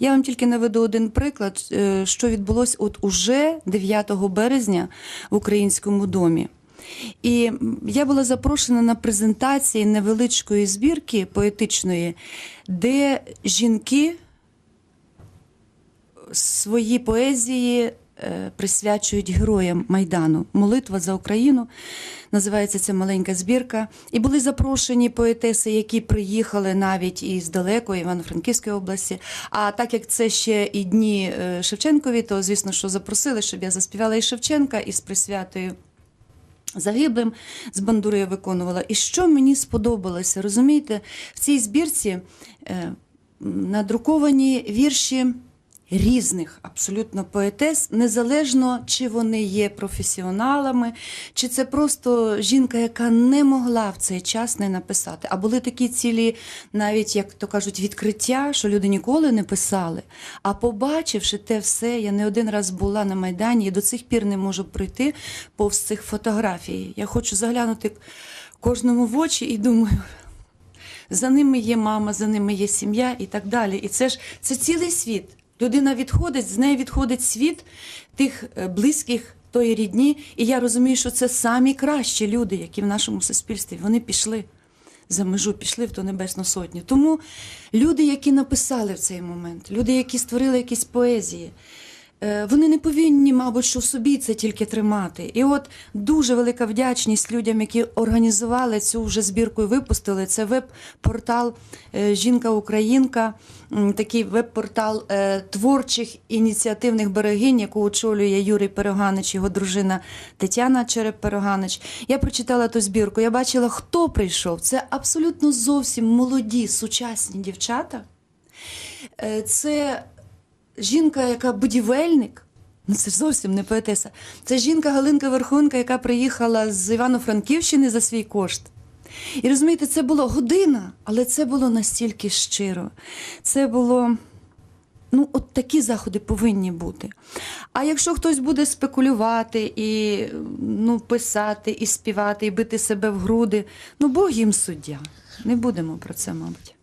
Я вам тільки наведу один приклад, е, що відбулось от уже 9 березня в українському домі. І я була запрошена на презентації невеличкої збірки поетичної, де жінки свої поезії е, присвячують героям Майдану. Молитва за Україну називається ця маленька збірка. І були запрошені поетеси, які приїхали навіть із далекої Івано-Франківської області. А так як це ще і дні е, Шевченкові, то звісно, що запросили, щоб я заспівала і Шевченка, і з присвятою. Загиблим з бандурою виконувала. І що мені сподобалося, розумієте, в цій збірці е, надруковані вірші різних абсолютно поетес, незалежно чи вони є професіоналами, чи це просто жінка, яка не могла в цей час не написати. А були такі цілі, навіть як то кажуть, відкриття, що люди ніколи не писали. А побачивши те все, я не один раз була на Майдані і до цих пір не можу пройти повз цих фотографій. Я хочу заглянути кожному в очі і думаю. За ними є мама, за ними є сім'я і так далі. І це ж це цілий світ. Людина відходить, з неї відходить світ тих е, близьких тої рідні. І я розумію, що це самі кращі люди, які в нашому суспільстві. Вони пішли за межу, пішли в ту небесну сотню. Тому люди, які написали в цей момент, люди, які створили якісь поезії. Е, Вони не повинні, мабуть, що в собі це тільки тримати. І от дуже велика вдячність людям, які організували цю вже збірку і випустили. Це веб-портал е, Жінка Українка, такий веб-портал е, творчих ініціативних берегинь, яку очолює Юрій Переганич, його дружина Тетяна Череп Переганич. Я прочитала ту збірку. Я бачила, хто прийшов. Це абсолютно зовсім молоді, сучасні дівчата. Це жінка, яка будівельник. Ну, це ж зовсім не поетеса. Це жінка Галинка Верховенка, яка приїхала з Івано-Франківщини за свій кошт. І розумієте, це було година, але це було настільки щиро. Це було. Ну, от такі заходи повинні бути. А якщо хтось буде спекулювати і ну, писати, і співати, і бити себе в груди, ну Бог їм суддя. Не будемо про це, мабуть.